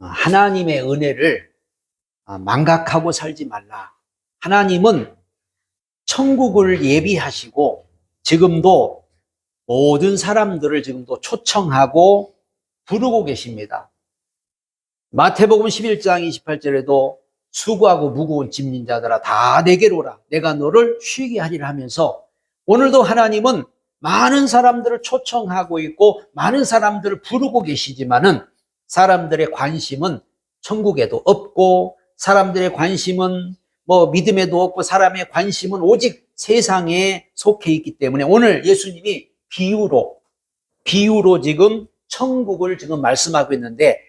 어, 하나님의 은혜를 어, 망각하고 살지 말라. 하나님은 천국을 예비하시고 지금도 모든 사람들을 지금도 초청하고 부르고 계십니다. 마태복음 11장 28절에도 수고하고 무거운 짐진 자들아 다 내게로 오라. 내가 너를 쉬게 하리라 하면서 오늘도 하나님은 많은 사람들을 초청하고 있고 많은 사람들을 부르고 계시지만은 사람들의 관심은 천국에도 없고 사람들의 관심은 뭐 믿음에도 없고 사람의 관심은 오직 세상에 속해 있기 때문에 오늘 예수님이 비유로 비유로 지금 천국을 지금 말씀하고 있는데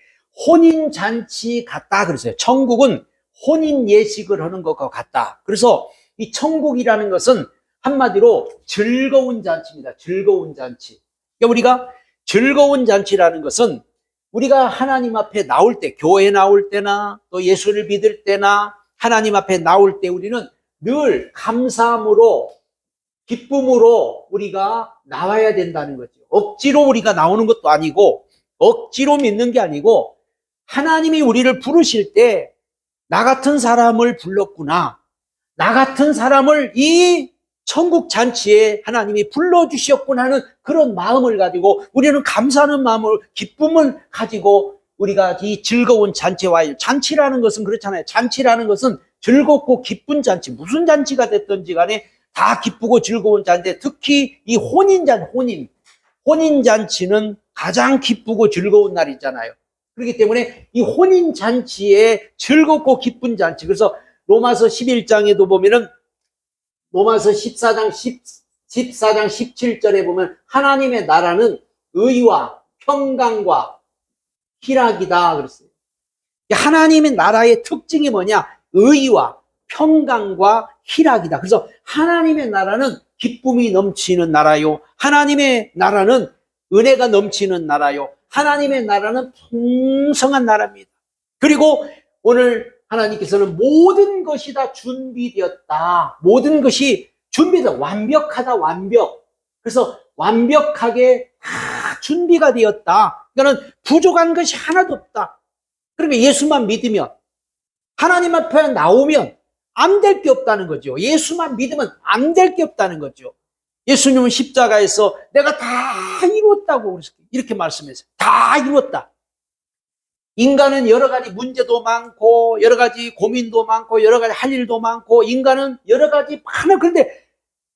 혼인 잔치 같다 그랬어요. 천국은 혼인 예식을 하는 것과 같다. 그래서 이 천국이라는 것은 한마디로 즐거운 잔치입니다. 즐거운 잔치. 그러니까 우리가 즐거운 잔치라는 것은 우리가 하나님 앞에 나올 때, 교회 나올 때나 또 예수를 믿을 때나 하나님 앞에 나올 때 우리는 늘 감사함으로 기쁨으로 우리가 나와야 된다는 거죠. 억지로 우리가 나오는 것도 아니고 억지로 믿는 게 아니고 하나님이 우리를 부르실 때 나 같은 사람을 불렀구나. 나 같은 사람을 이 천국 잔치에 하나님이 불러주셨구나 하는 그런 마음을 가지고 우리는 감사하는 마음을, 기쁨을 가지고 우리가 이 즐거운 잔치와 잔치라는 것은 그렇잖아요. 잔치라는 것은 즐겁고 기쁜 잔치, 무슨 잔치가 됐든지 간에 다 기쁘고 즐거운 잔치, 특히 이 혼인잔, 혼인. 혼인 잔치는 가장 기쁘고 즐거운 날이잖아요. 그렇기 때문에 이 혼인 잔치에 즐겁고 기쁜 잔치. 그래서 로마서 11장에도 보면은 로마서 14장 10, 14장 17절에 보면 하나님의 나라는 의와 평강과 희락이다 그랬어요. 하나님의 나라의 특징이 뭐냐? 의와 평강과 희락이다. 그래서 하나님의 나라는 기쁨이 넘치는 나라요. 하나님의 나라는 은혜가 넘치는 나라요. 하나님의 나라는 풍성한 나라입니다. 그리고 오늘 하나님께서는 모든 것이 다 준비되었다. 모든 것이 준비되다. 완벽하다, 완벽. 그래서 완벽하게 다 준비가 되었다. 그러니까 부족한 것이 하나도 없다. 그러니까 예수만 믿으면, 하나님 앞에 나오면 안 될 게 없다는 거죠. 예수만 믿으면 안 될 게 없다는 거죠. 예수님은 십자가에서 내가 다 이루었다고 이렇게 말씀했어요. 다 이루었다. 인간은 여러 가지 문제도 많고, 여러 가지 고민도 많고, 여러 가지 할 일도 많고, 인간은 여러 가지 많아. 그런데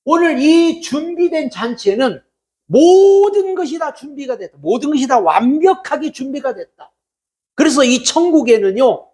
오늘 이 준비된 잔치에는 모든 것이 다 준비가 됐다. 모든 것이 다 완벽하게 준비가 됐다. 그래서 이 천국에는요,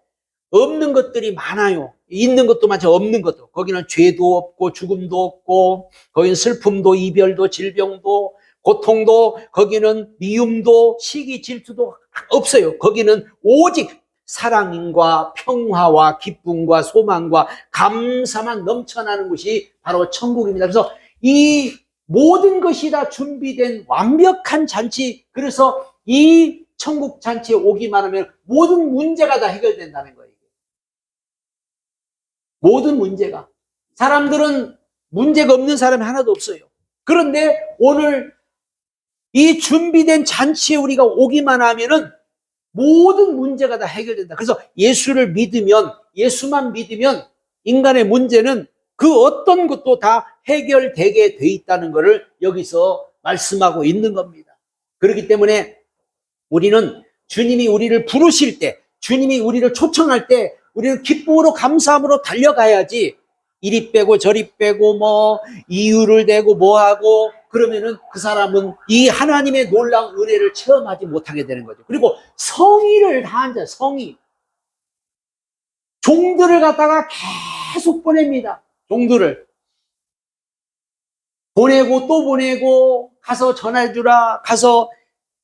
없는 것들이 많아요. 있는 것도 많지 없는 것도. 거기는 죄도 없고 죽음도 없고 거기는 슬픔도 이별도 질병도 고통도 거기는 미움도 시기 질투도 없어요. 거기는 오직 사랑과 평화와 기쁨과 소망과 감사만 넘쳐나는 곳이 바로 천국입니다. 그래서 이 모든 것이 다 준비된 완벽한 잔치. 그래서 이 천국 잔치에 오기만 하면 모든 문제가 다 해결된다는 거예요. 모든 문제가. 사람들은 문제가 없는 사람이 하나도 없어요. 그런데 오늘 이 준비된 잔치에 우리가 오기만 하면은 모든 문제가 다 해결된다. 그래서 예수를 믿으면, 예수만 믿으면 인간의 문제는 그 어떤 것도 다 해결되게 돼 있다는 것을 여기서 말씀하고 있는 겁니다. 그렇기 때문에 우리는 주님이 우리를 부르실 때, 주님이 우리를 초청할 때 우리는 기쁨으로 감사함으로 달려가야지 이리 빼고 저리 빼고 뭐 이유를 대고 뭐 하고 그러면은 그 사람은 이 하나님의 놀라운 은혜를 체험하지 못하게 되는 거죠. 그리고 성의를 다한 자, 성의. 종들을 갖다가 계속 보냅니다. 종들을. 보내고 또 보내고 가서 전해주라 가서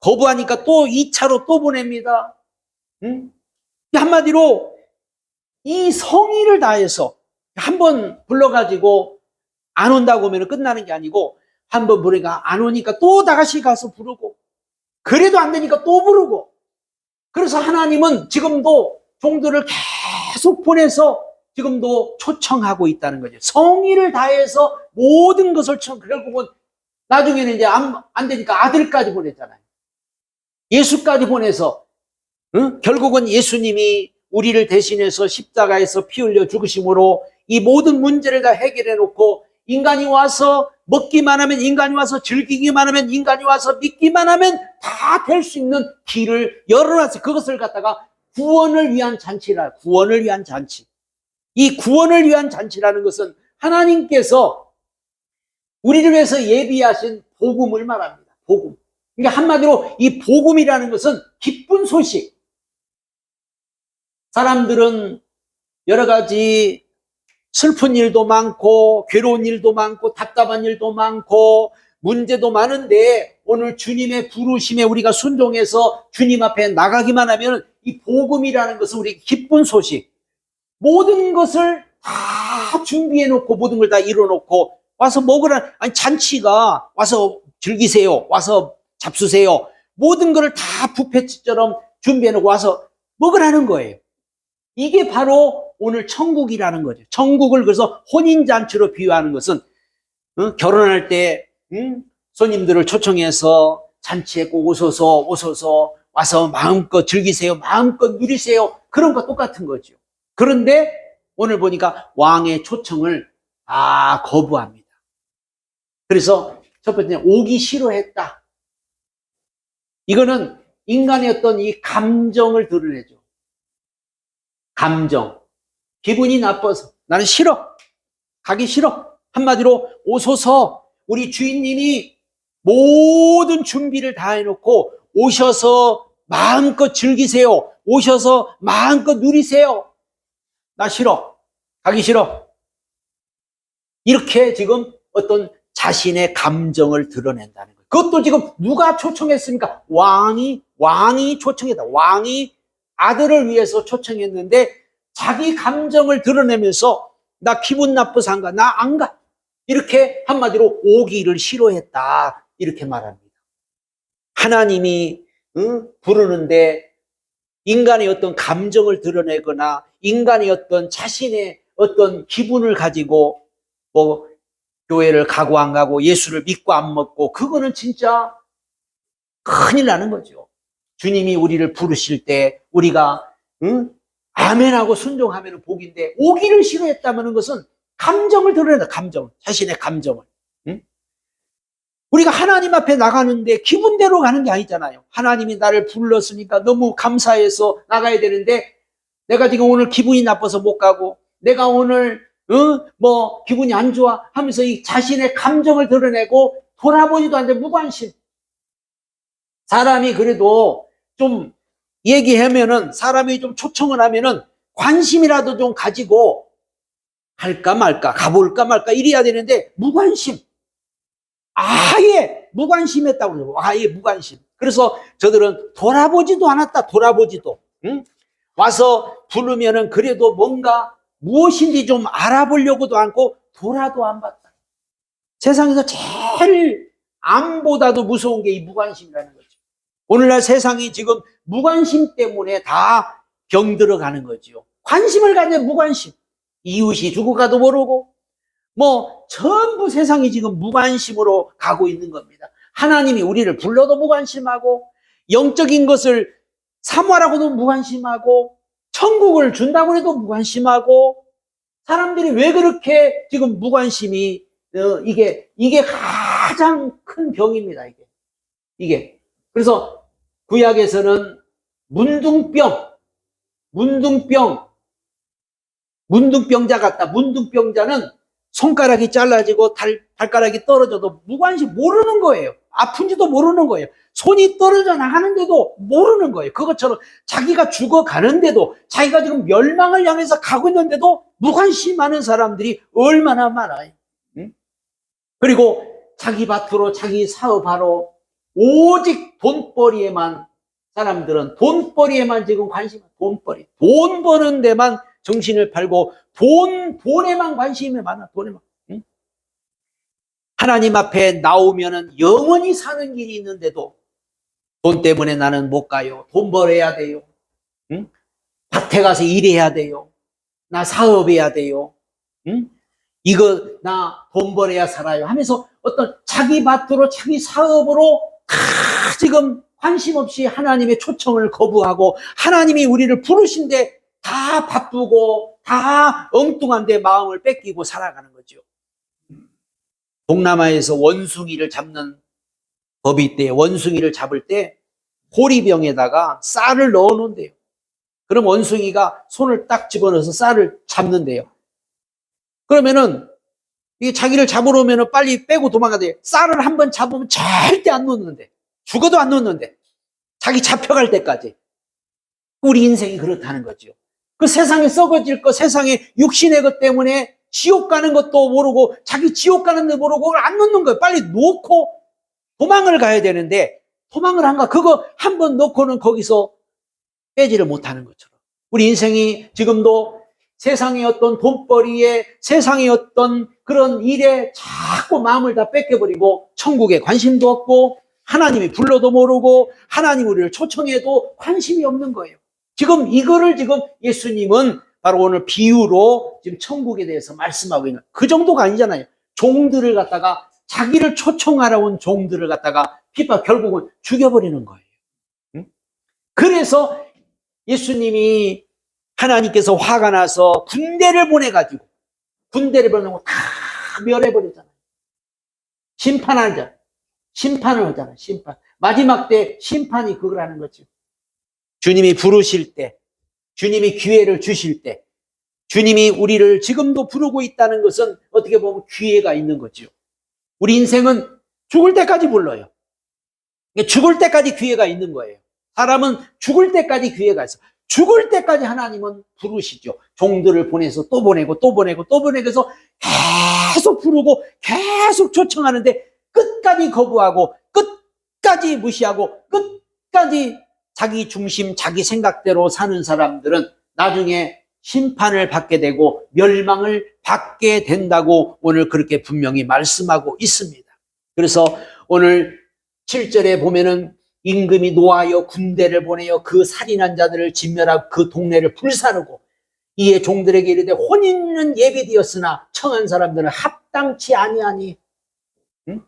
거부하니까 또 2차로 또 보냅니다. 응? 한마디로 이 성의를 다해서 한 번 불러가지고 안 온다고 하면 끝나는 게 아니고 한 번 부르니까 안 오니까 또 다시 가서 부르고 그래도 안 되니까 또 부르고 그래서 하나님은 지금도 종들을 계속 보내서 지금도 초청하고 있다는 거죠. 성의를 다해서 모든 것을 청, 결국은 나중에는 이제 안, 안 되니까 아들까지 보냈잖아요. 예수까지 보내서 응? 결국은 예수님이 우리를 대신해서 십자가에서 피 흘려 죽으심으로 이 모든 문제를 다 해결해 놓고 인간이 와서 먹기만 하면 인간이 와서 즐기기만 하면 인간이 와서 믿기만 하면 다 될 수 있는 길을 열어놨어요. 그것을 갖다가 구원을 위한 잔치라, 구원을 위한 잔치. 이 구원을 위한 잔치라는 것은 하나님께서 우리를 위해서 예비하신 복음을 말합니다. 복음. 그러니까 한마디로 이 복음이라는 것은 기쁜 소식. 사람들은 여러 가지 슬픈 일도 많고, 괴로운 일도 많고, 답답한 일도 많고, 문제도 많은데, 오늘 주님의 부르심에 우리가 순종해서 주님 앞에 나가기만 하면 이 복음이라는 것은 우리 기쁜 소식. 모든 것을 다 준비해 놓고, 모든 걸 다 이뤄 놓고, 와서 먹으라. 아니, 잔치가 와서 즐기세요. 와서 잡수세요. 모든 것을 다 부패처럼 준비해 놓고 와서 먹으라는 거예요. 이게 바로 오늘 천국이라는 거죠. 천국을 그래서 혼인잔치로 비유하는 것은 어? 결혼할 때 음? 손님들을 초청해서 잔치에 꼭 오소서 오소서 와서 마음껏 즐기세요. 마음껏 누리세요. 그런 거 똑같은 거죠. 그런데 오늘 보니까 왕의 초청을 다 거부합니다. 그래서 첫 번째 오기 싫어했다. 이거는 인간의 어떤 이 감정을 드러내죠. 감정. 기분이 나빠서 나는 싫어. 가기 싫어. 한마디로 오소서 우리 주인님이 모든 준비를 다 해놓고 오셔서 마음껏 즐기세요. 오셔서 마음껏 누리세요. 나 싫어. 가기 싫어. 이렇게 지금 어떤 자신의 감정을 드러낸다는 거예요. 그것도 지금 누가 초청했습니까? 왕이, 왕이 초청했다. 왕이 아들을 위해서 초청했는데 자기 감정을 드러내면서 나 기분 나빠서 안 가. 나 안 가. 이렇게 한마디로 오기를 싫어했다. 이렇게 말합니다. 하나님이 응? 부르는데 인간의 어떤 감정을 드러내거나 인간의 어떤 자신의 어떤 기분을 가지고 뭐 교회를 가고 안 가고 예수를 믿고 안 먹고 그거는 진짜 큰일 나는 거죠. 주님이 우리를 부르실 때 우리가 응? 아멘하고 순종하면 복인데 오기를 싫어했다는 것은 감정을 드러낸다. 감정, 자신의 감정을. 응? 우리가 하나님 앞에 나가는데 기분대로 가는 게 아니잖아요. 하나님이 나를 불렀으니까 너무 감사해서 나가야 되는데 내가 지금 오늘 기분이 나빠서 못 가고 내가 오늘 어? 뭐 기분이 안 좋아 하면서 이 자신의 감정을 드러내고 돌아보지도 않는데 무관심. 사람이 그래도 좀 얘기하면은 사람이 좀 초청을 하면은 관심이라도 좀 가지고 갈까 말까 가볼까 말까 이래야 되는데 무관심. 아예 무관심했다고 그래요. 아예 무관심. 그래서 저들은 돌아보지도 않았다. 돌아보지도. 응? 와서 부르면은 그래도 뭔가 무엇인지 좀 알아보려고도 않고 돌아도 안 봤다. 세상에서 제일 암보다도 무서운 게 이 무관심이라는 거죠. 오늘날 세상이 지금 무관심 때문에 다 병들어 가는 거죠. 관심을 가진 무관심. 이웃이 죽어가도 모르고, 뭐, 전부 세상이 지금 무관심으로 가고 있는 겁니다. 하나님이 우리를 불러도 무관심하고, 영적인 것을 사모하라고도 무관심하고, 천국을 준다고 해도 무관심하고, 사람들이 왜 그렇게 지금 무관심이, 어, 이게, 이게 가장 큰 병입니다, 이게. 이게. 그래서 구약에서는 문둥병, 문둥병, 문둥병자 같다. 문둥병자는 손가락이 잘라지고 달, 발가락이 떨어져도 무관심 모르는 거예요. 아픈지도 모르는 거예요. 손이 떨어져 나가는데도 모르는 거예요. 그것처럼 자기가 죽어가는데도 자기가 지금 멸망을 향해서 가고 있는데도 무관심하는 사람들이 얼마나 많아요. 응? 그리고 자기 밭으로 자기 사업하러 오직 돈벌이에만 사람들은 돈벌이에만 지금 관심, 돈벌이. 돈 버는 데만 정신을 팔고 돈, 돈에만 관심이 많아, 돈에만. 응? 하나님 앞에 나오면은 영원히 사는 길이 있는데도 돈 때문에 나는 못 가요. 돈 벌어야 돼요. 응? 밭에 가서 일해야 돼요. 나 사업해야 돼요. 응? 이거 나 돈 벌어야 살아요. 하면서 어떤 자기 밭으로 자기 사업으로 다 지금 관심 없이 하나님의 초청을 거부하고 하나님이 우리를 부르신데 다 바쁘고 다 엉뚱한데 마음을 뺏기고 살아가는 거죠. 동남아에서 원숭이를 잡는 법이 있대요. 원숭이를 잡을 때 호리병에다가 쌀을 넣어 놓은대요. 그럼 원숭이가 손을 딱 집어넣어서 쌀을 잡는데요. 그러면은 이게 자기를 잡으러 오면은 빨리 빼고 도망가대. 쌀을 한 번 잡으면 절대 안 놓는데. 죽어도 안 놓는데. 자기 잡혀갈 때까지. 우리 인생이 그렇다는 거죠. 그 세상에 썩어질 거, 세상에 육신의 것 때문에 지옥 가는 것도 모르고, 자기 지옥 가는 데 모르고, 안 놓는 거예요. 빨리 놓고 도망을 가야 되는데, 도망을 안 가. 그거 한 번 놓고는 거기서 빼지를 못하는 것처럼. 우리 인생이 지금도 세상의 어떤 돈벌이에, 세상의 어떤 그런 일에 자꾸 마음을 다 뺏겨버리고, 천국에 관심도 없고, 하나님이 불러도 모르고, 하나님 우리를 초청해도 관심이 없는 거예요. 지금 이거를 지금 예수님은 바로 오늘 비유로 지금 천국에 대해서 말씀하고 있는 그 정도가 아니잖아요. 종들을 갖다가 자기를 초청하러 온 종들을 갖다가 핍박 결국은 죽여버리는 거예요. 응? 그래서 예수님이 하나님께서 화가 나서 군대를 보내가지고 군대를 보내고 다 멸해버리잖아요. 심판하자. 심판을 하잖아요. 심판. 마지막 때 심판이 그걸 하는 거죠. 주님이 부르실 때, 주님이 기회를 주실 때, 주님이 우리를 지금도 부르고 있다는 것은 어떻게 보면 기회가 있는 거죠. 우리 인생은 죽을 때까지 불러요. 죽을 때까지 기회가 있는 거예요. 사람은 죽을 때까지 기회가 있어. 죽을 때까지 하나님은 부르시죠. 종들을 보내서 또 보내고 또 보내고 또 보내고 해서 계속 부르고 계속 초청하는데 끝까지 거부하고 끝까지 무시하고 끝까지 자기 중심, 자기 생각대로 사는 사람들은 나중에 심판을 받게 되고 멸망을 받게 된다고 오늘 그렇게 분명히 말씀하고 있습니다. 그래서 오늘 7절에 보면은 임금이 노하여 군대를 보내어 그 살인한 자들을 진멸하고 그 동네를 불사르고 이에 종들에게 이르되 혼인은 예비되었으나 청한 사람들은 합당치 아니하니 응?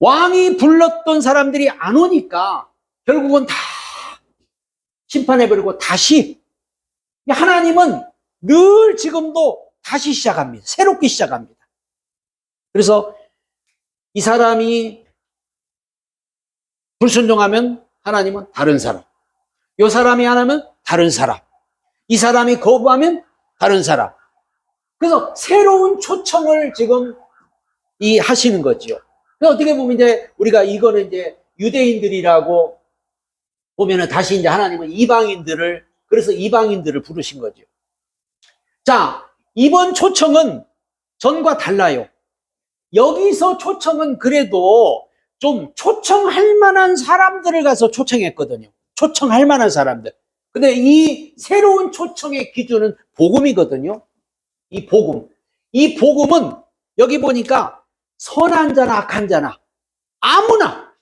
왕이 불렀던 사람들이 안 오니까 결국은 다 심판해버리고 다시 하나님은 늘 지금도 다시 시작합니다. 새롭게 시작합니다. 그래서 이 사람이 불순종하면 하나님은 다른 사람. 이 사람이 안 하면 다른 사람. 이 사람이 거부하면 다른 사람. 그래서 새로운 초청을 지금 이 하시는 거지요. 어떻게 보면 이제 우리가 이거는 이제 유대인들이라고 보면은 다시 이제 하나님은 이방인들을 그래서 이방인들을 부르신 거죠. 자, 이번 초청은 전과 달라요. 여기서 초청은 그래도 좀 초청할 만한 사람들을 가서 초청했거든요. 초청할 만한 사람들. 근데 이 새로운 초청의 기준은 복음이거든요. 이 복음. 이 복음은 여기 보니까 선한 자나 악한 자나 아무나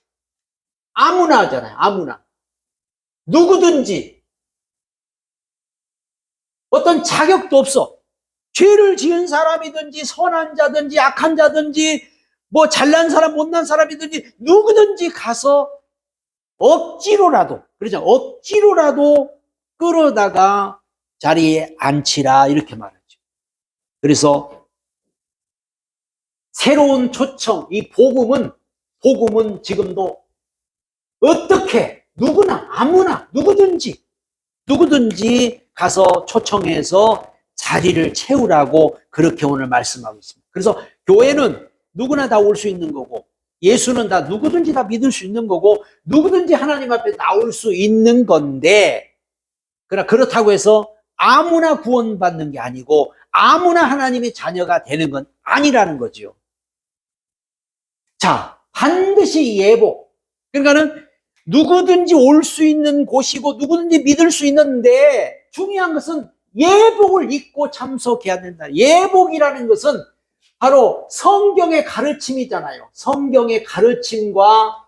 아무나 하잖아요. 아무나. 누구든지 어떤 자격도 없어. 죄를 지은 사람이든지 선한 자든지 악한 자든지 뭐 잘난 사람 못난 사람이든지 누구든지 가서 억지로라도 그러죠. 억지로라도 끌어다가 자리에 앉히라 이렇게 말하죠. 그래서 새로운 초청 이 복음은 복음은 지금도 어떻게 누구나 아무나 누구든지 누구든지 가서 초청해서 자리를 채우라고 그렇게 오늘 말씀하고 있습니다. 그래서 교회는 누구나 다 올 수 있는 거고 예수는 다 누구든지 다 믿을 수 있는 거고 누구든지 하나님 앞에 나올 수 있는 건데 그러나 그렇다고 해서 아무나 구원받는 게 아니고 아무나 하나님의 자녀가 되는 건 아니라는 거죠. 자, 반드시 예복. 그러니까는 누구든지 올 수 있는 곳이고 누구든지 믿을 수 있는데 중요한 것은 예복을 입고 참석해야 된다. 예복이라는 것은 바로 성경의 가르침이잖아요. 성경의 가르침과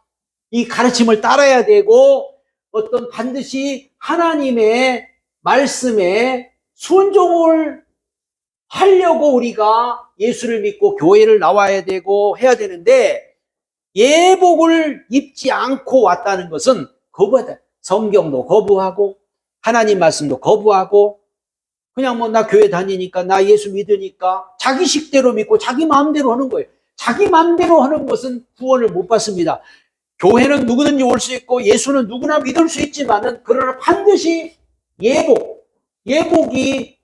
이 가르침을 따라야 되고 어떤 반드시 하나님의 말씀에 순종을 하려고 우리가 예수를 믿고 교회를 나와야 되고 해야 되는데 예복을 입지 않고 왔다는 것은 거부하다. 성경도 거부하고 하나님 말씀도 거부하고 그냥 뭐 나 교회 다니니까 나 예수 믿으니까 자기 식대로 믿고 자기 마음대로 하는 거예요. 자기 마음대로 하는 것은 구원을 못 받습니다. 교회는 누구든지 올 수 있고 예수는 누구나 믿을 수 있지만은 그러나 반드시 예복, 예복이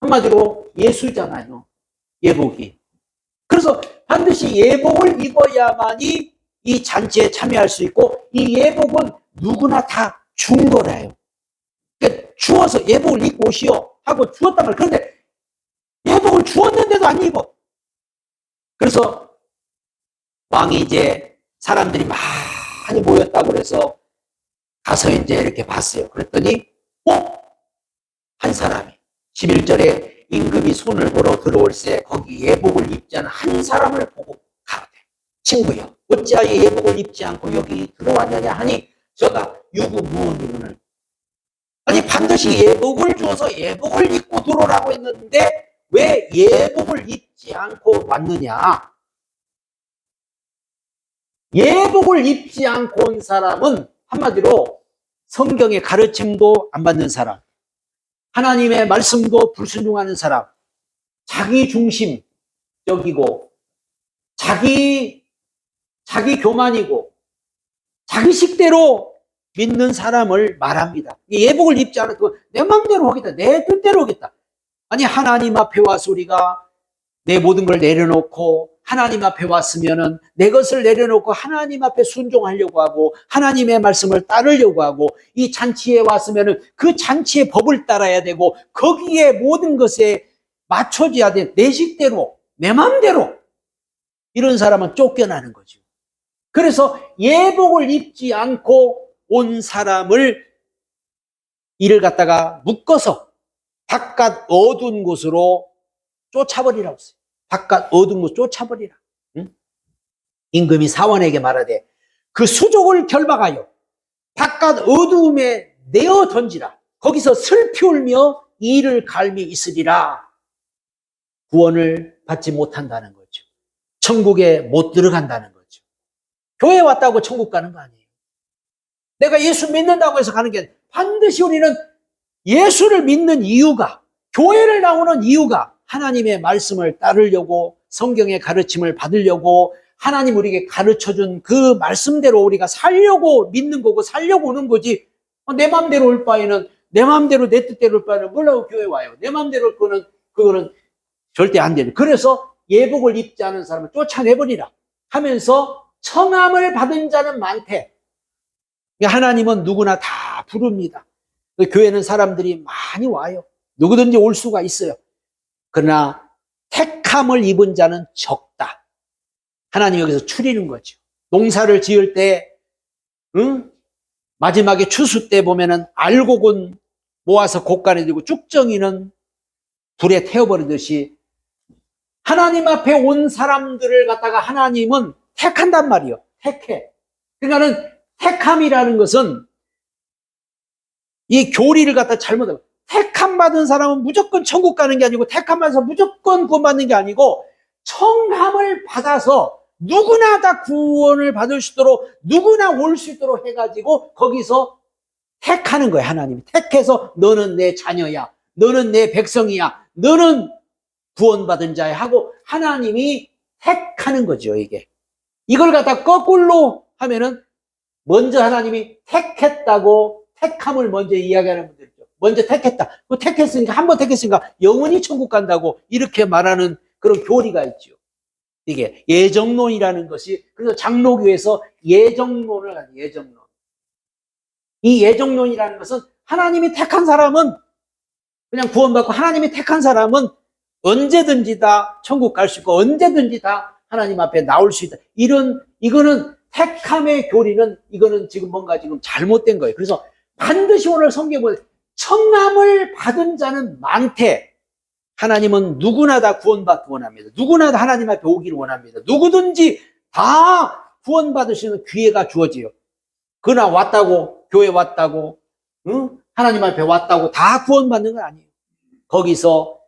한마디로 예수잖아요. 예복이. 그래서 반드시 예복을 입어야만이 이 잔치에 참여할 수 있고 이 예복은 누구나 다 준 거래요. 주어서 예복을 입고 오시오 하고 주었단 말이에요. 그런데 예복을 주었는데도 안 입어. 그래서 왕이 이제 사람들이 많이 모였다고 그래서 가서 이제 이렇게 봤어요. 그랬더니 어? 한 사람이 11절에 임금이 손을 보러 들어올세 거기 예복을 입지 않은 한 사람을 보고 가되 친구여 어찌하여 예복을 입지 않고 여기 들어왔느냐 하니 저가 유구무원이문을 반드시 예복을 주어서 예복을 입고 들어오라고 했는데 왜 예복을 입지 않고 왔느냐? 예복을 입지 않고 온 사람은 한마디로 성경의 가르침도 안 받는 사람 하나님의 말씀도 불순종하는 사람, 자기 중심적이고, 자기, 자기 교만이고, 자기 식대로 믿는 사람을 말합니다. 예복을 입지 않고 내 마음대로 하겠다. 내 뜻대로 하겠다. 아니, 하나님 앞에 와서 우리가 내 모든 걸 내려놓고 하나님 앞에 왔으면은 내 것을 내려놓고 하나님 앞에 순종하려고 하고 하나님의 말씀을 따르려고 하고 이 잔치에 왔으면은 그 잔치의 법을 따라야 되고 거기에 모든 것에 맞춰져야 돼. 내 식대로, 내 마음대로. 이런 사람은 쫓겨나는 거죠. 그래서 예복을 입지 않고 온 사람을 이를 갖다가 묶어서 바깥 어두운 곳으로 쫓아버리라고 했어요. 바깥 어두운 곳 쫓아버리라. 응? 임금이 사원에게 말하되 그 수족을 결박하여 바깥 어두움에 내어 던지라. 거기서 슬피 울며 이를 갈미 있으리라. 구원을 받지 못한다는 거죠. 천국에 못 들어간다는 거죠. 교회 왔다고 천국 가는 거 아니에요. 내가 예수 믿는다고 해서 가는 게. 반드시 우리는 예수를 믿는 이유가 교회를 나오는 이유가 하나님의 말씀을 따르려고 성경의 가르침을 받으려고 하나님 우리에게 가르쳐 준 그 말씀대로 우리가 살려고 믿는 거고 살려고 오는 거지. 어, 내 마음대로 올 바에는 내 마음대로 내 뜻대로 올 바에는 몰라고 교회 와요. 내 마음대로 그거는 그거는 절대 안 되는. 그래서 예복을 입지 않은 사람을 쫓아내버리라 하면서 청함을 받은 자는 많대. 하나님은 누구나 다 부릅니다. 그 교회는 사람들이 많이 와요. 누구든지 올 수가 있어요. 그러나 택함을 입은 자는 적다. 하나님 여기서 추리는 거죠. 농사를 지을 때, 응? 마지막에 추수 때 보면은 알곡은 모아서 곳간에 들고 쭉정이는 불에 태워버리듯이 하나님 앞에 온 사람들을 갖다가 하나님은 택한단 말이요. 택해. 그러니까는 택함이라는 것은 이 교리를 갖다 잘못하고 택함 받은 사람은 무조건 천국 가는 게 아니고 택함 받아서 무조건 구원받는 게 아니고 청함을 받아서 누구나 다 구원을 받을 수 있도록 누구나 올 수 있도록 해가지고 거기서 택하는 거예요 하나님이. 택해서 너는 내 자녀야 너는 내 백성이야 너는 구원받은 자야 하고 하나님이 택하는 거죠 이게. 이걸 갖다 거꾸로 하면은 먼저 하나님이 택했다고 택함을 먼저 이야기하는 분들 있죠. 먼저 택했다. 그 택했으니까 한 번 택했으니까 영원히 천국 간다고 이렇게 말하는 그런 교리가 있죠. 이게 예정론이라는 것이 그래서 장로교에서 예정론을 하는 예정론. 이 예정론이라는 것은 하나님이 택한 사람은 그냥 구원받고 하나님이 택한 사람은 언제든지 다 천국 갈 수 있고 언제든지 다 하나님 앞에 나올 수 있다. 이런 이거는 택함의 교리는 이거는 지금 뭔가 지금 잘못된 거예요. 그래서 반드시 오늘 보면 청함을 받은 자는 많대. 하나님은 누구나 다 구원받기 원합니다. 누구나 다 하나님 앞에 오기를 원합니다. 누구든지 다 구원받으시는 기회가 주어져요. 그러나 왔다고, 교회 왔다고, 응? 하나님 앞에 왔다고 다 구원받는 건 아니에요. 거기서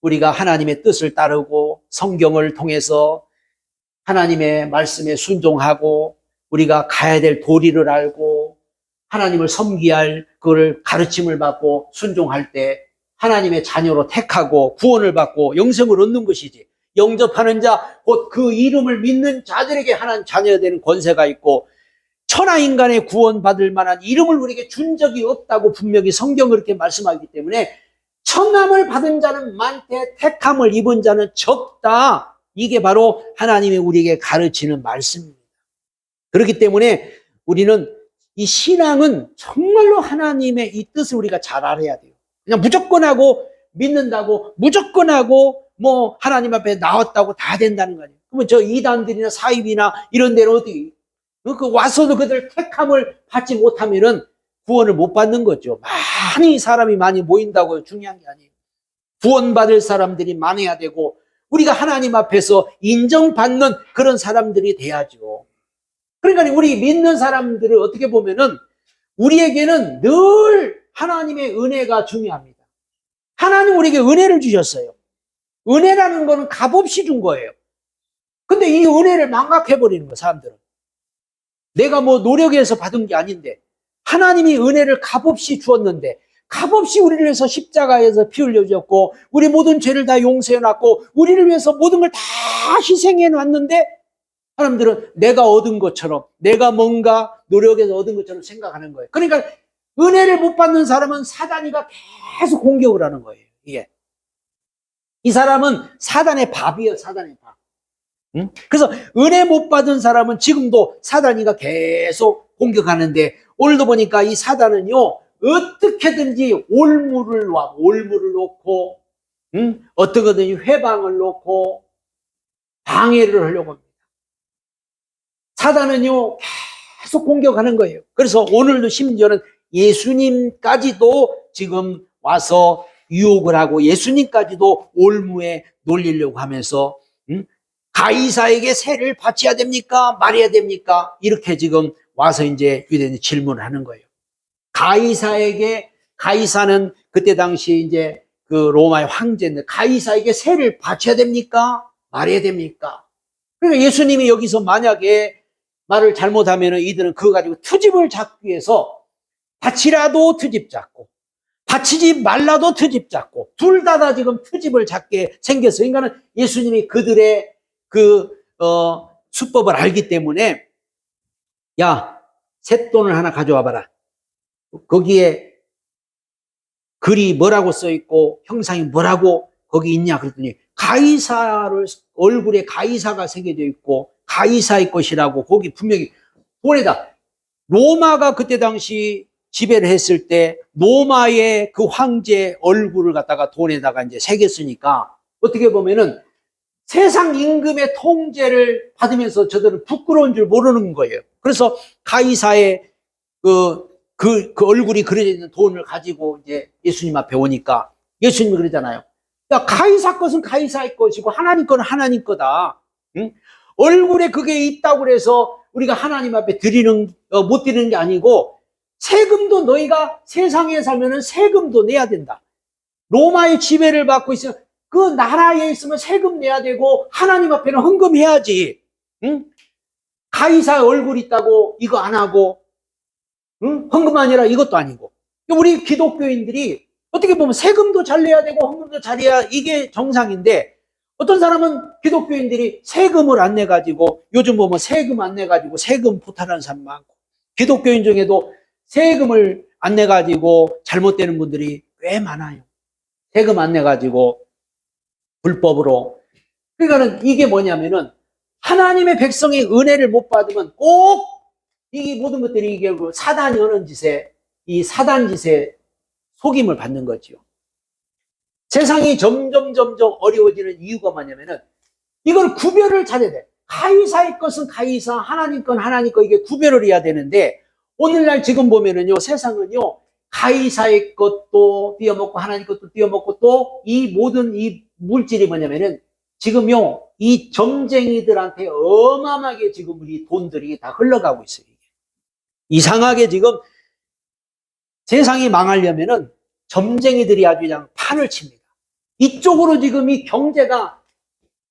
우리가 하나님의 뜻을 따르고 성경을 통해서 하나님의 말씀에 순종하고 우리가 가야 될 도리를 알고 하나님을 섬기야 할 그를 가르침을 받고 순종할 때 하나님의 자녀로 택하고 구원을 받고 영생을 얻는 것이지. 영접하는 자, 곧 그 이름을 믿는 자들에게 하나님 자녀가 되는 권세가 있고 천하 인간의 구원받을 만한 이름을 우리에게 준 적이 없다고 분명히 성경은 그렇게 말씀하기 때문에 천남을 받은 자는 많되 택함을 입은 자는 적다. 이게 바로 하나님이 우리에게 가르치는 말씀입니다. 그렇기 때문에 우리는 이 신앙은 정말로 하나님의 이 뜻을 우리가 잘 알아야 돼요. 그냥 무조건 하고 믿는다고 무조건 하고 뭐 하나님 앞에 나왔다고 다 된다는 거 아니에요. 그러면 저 이단들이나 사입이나 이런 데는 어디 그 와서도 그들 택함을 받지 못하면은 구원을 못 받는 거죠. 많이 사람이 많이 모인다고 중요한 게 아니에요. 구원받을 사람들이 많아야 되고 우리가 하나님 앞에서 인정받는 그런 사람들이 돼야죠. 그러니까 우리 믿는 사람들을 어떻게 보면은 우리에게는 늘 하나님의 은혜가 중요합니다. 하나님 우리에게 은혜를 주셨어요. 은혜라는 거는 값없이 준 거예요. 근데 이 은혜를 망각해버리는 거예요, 사람들은. 내가 뭐 노력해서 받은 게 아닌데, 하나님이 은혜를 값없이 주었는데, 값없이 우리를 위해서 십자가에서 피 흘려주었고, 우리 모든 죄를 다 용서해 놨고, 우리를 위해서 모든 걸 다 희생해 놨는데, 사람들은 내가 얻은 것처럼, 내가 뭔가 노력해서 얻은 것처럼 생각하는 거예요. 그러니까, 은혜를 못 받는 사람은 사단이가 계속 공격을 하는 거예요. 이게. 이 사람은 사단의 밥이에요, 사단의 밥. 응? 그래서 은혜 못 받은 사람은 지금도 사단이가 계속 공격하는데 오늘도 보니까 이 사단은요 어떻게든지 올무를 와 올무를 놓고 응? 어떻게든지 회방을 놓고 방해를 하려고 합니다. 사단은요 계속 공격하는 거예요. 그래서 오늘도 심지어는 예수님까지도 지금 와서 유혹을 하고 예수님까지도 올무에 놀리려고 하면서 응? 가이사에게 세를 바쳐야 됩니까? 말해야 됩니까? 이렇게 지금 와서 이제 유대인이 질문을 하는 거예요. 가이사에게 가이사는 그때 당시 이제 그 로마의 황제인데 가이사에게 세를 바쳐야 됩니까? 말해야 됩니까? 그러니까 예수님이 여기서 만약에 말을 잘못하면 이들은 그거 가지고 트집을 잡기 위해서 바치라도 트집 잡고 바치지 말라도 트집 잡고 둘 다 다 지금 트집을 잡게 생겼어요. 그러니까는 예수님이 그들의 그, 어, 수법을 알기 때문에, 야, 쇳돈을 하나 가져와 봐라. 거기에 글이 뭐라고 써 있고, 형상이 뭐라고 거기 있냐 그랬더니, 가이사를, 얼굴에 가이사가 새겨져 있고, 가이사의 것이라고 거기 분명히 돈에다, 로마가 그때 당시 지배를 했을 때, 로마의 그 황제 얼굴을 갖다가 돈에다가 이제 새겼으니까, 어떻게 보면은, 세상 임금의 통제를 받으면서 저들은 부끄러운 줄 모르는 거예요. 그래서 가이사의 그, 그, 그 얼굴이 그려져 있는 돈을 가지고 이제 예수님 앞에 오니까 예수님이 그러잖아요. 야, 가이사 것은 가이사의 것이고 하나님 것은 하나님 거다. 응? 얼굴에 그게 있다고 그래서 우리가 하나님 앞에 드리는, 어, 못 드리는 게 아니고 세금도 너희가 세상에 살면은 세금도 내야 된다. 로마의 지배를 받고 있어 그 나라에 있으면 세금 내야 되고 하나님 앞에는 헌금해야지. 응? 가이사 얼굴 있다고 이거 안 하고 응? 헌금 아니라 이것도 아니고. 우리 기독교인들이 어떻게 보면 세금도 잘 내야 되고 헌금도 잘 해야 이게 정상인데 어떤 사람은 기독교인들이 세금을 안 내가지고 요즘 보면 세금 안 내가지고 세금 포탈하는 사람 많고 기독교인 중에도 세금을 안 내가지고 잘못되는 분들이 꽤 많아요. 세금 안 내가지고 불법으로. 그러니까는 이게 뭐냐면은 하나님의 백성이 은혜를 못 받으면 꼭 이 모든 것들이 이게 그 사단이 하는 짓에 이 사단 짓에 속임을 받는 거지요. 세상이 점점 점점 어려워지는 이유가 뭐냐면은 이걸 구별을 잘해야 돼. 가이사의 것은 가이사, 하나님 건 하나님 거 이게 구별을 해야 되는데 오늘날 지금 보면은요 세상은요 가이사의 것도 띄어먹고 하나님 것도 띄어먹고 또 이 모든 이 물질이 뭐냐면은 지금요 이 점쟁이들한테 어마어마하게 지금 우리 돈들이 다 흘러가고 있어요. 이상하게 지금 세상이 망하려면은 점쟁이들이 아주 그냥 판을 칩니다. 이쪽으로 지금 이 경제가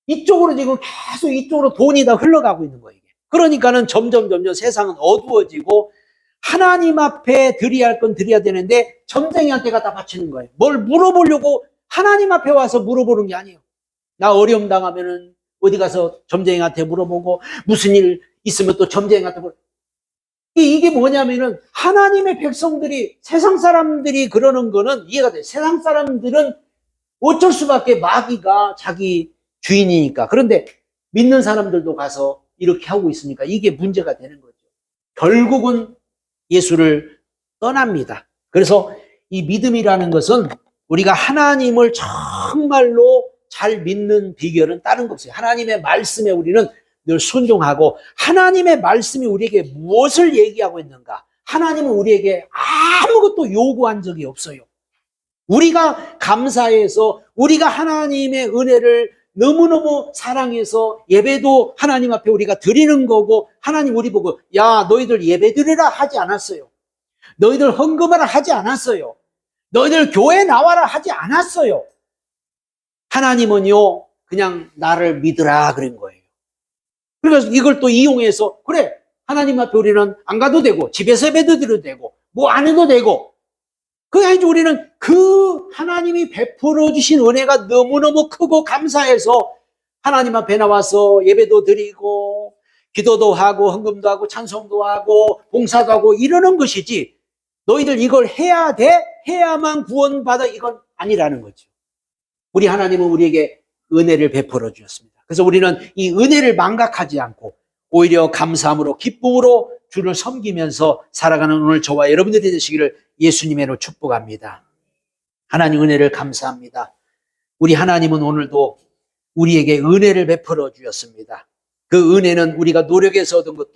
이쪽으로 지금 계속 이쪽으로 돈이 다 흘러가고 있는 거예요. 그러니까는 점점 점점 세상은 어두워지고 하나님 앞에 드려야 할 건 드려야 되는데 점쟁이한테 갖다 바치는 거예요. 뭘 물어보려고 하나님 앞에 와서 물어보는 게 아니에요. 나 어려움 당하면은 어디 가서 점쟁이한테 물어보고 무슨 일 있으면 또 점쟁이한테 물어. 이- 이게 뭐냐면은 하나님의 백성들이 세상 사람들이 그러는 거는 이해가 돼요. 세상 사람들은 어쩔 수밖에 마귀가 자기 주인이니까. 그런데 믿는 사람들도 가서 이렇게 하고 있으니까 이게 문제가 되는 거죠. 결국은 예수를 떠납니다. 그래서 이 믿음이라는 것은 우리가 하나님을 정말로 잘 믿는 비결은 다른 거 없어요. 하나님의 말씀에 우리는 늘 순종하고 하나님의 말씀이 우리에게 무엇을 얘기하고 있는가? 하나님은 우리에게 아무것도 요구한 적이 없어요. 우리가 감사해서 우리가 하나님의 은혜를 너무너무 사랑해서 예배도 하나님 앞에 우리가 드리는 거고 하나님 우리 보고 야 너희들 예배 드리라 하지 않았어요. 너희들 헌금하라 하지 않았어요. 너희들 교회 나와라 하지 않았어요. 하나님은요 그냥 나를 믿으라 그런 거예요. 그래서 이걸 또 이용해서 그래 하나님 앞에 우리는 안 가도 되고 집에서 예배도 드려도 되고 뭐 안 해도 되고 그게 아니죠. 우리는 그 하나님이 베풀어 주신 은혜가 너무너무 크고 감사해서 하나님 앞에 나와서 예배도 드리고 기도도 하고 헌금도 하고 찬송도 하고 봉사도 하고 이러는 것이지 너희들 이걸 해야 돼? 해야만 구원받아 이건 아니라는 거죠. 우리 하나님은 우리에게 은혜를 베풀어 주셨습니다. 그래서 우리는 이 은혜를 망각하지 않고 오히려 감사함으로 기쁨으로 주를 섬기면서 살아가는 오늘 저와 여러분들이 되시기를 예수님의로 축복합니다. 하나님 은혜를 감사합니다. 우리 하나님은 오늘도 우리에게 은혜를 베풀어 주셨습니다. 그 은혜는 우리가 노력해서 얻은 것도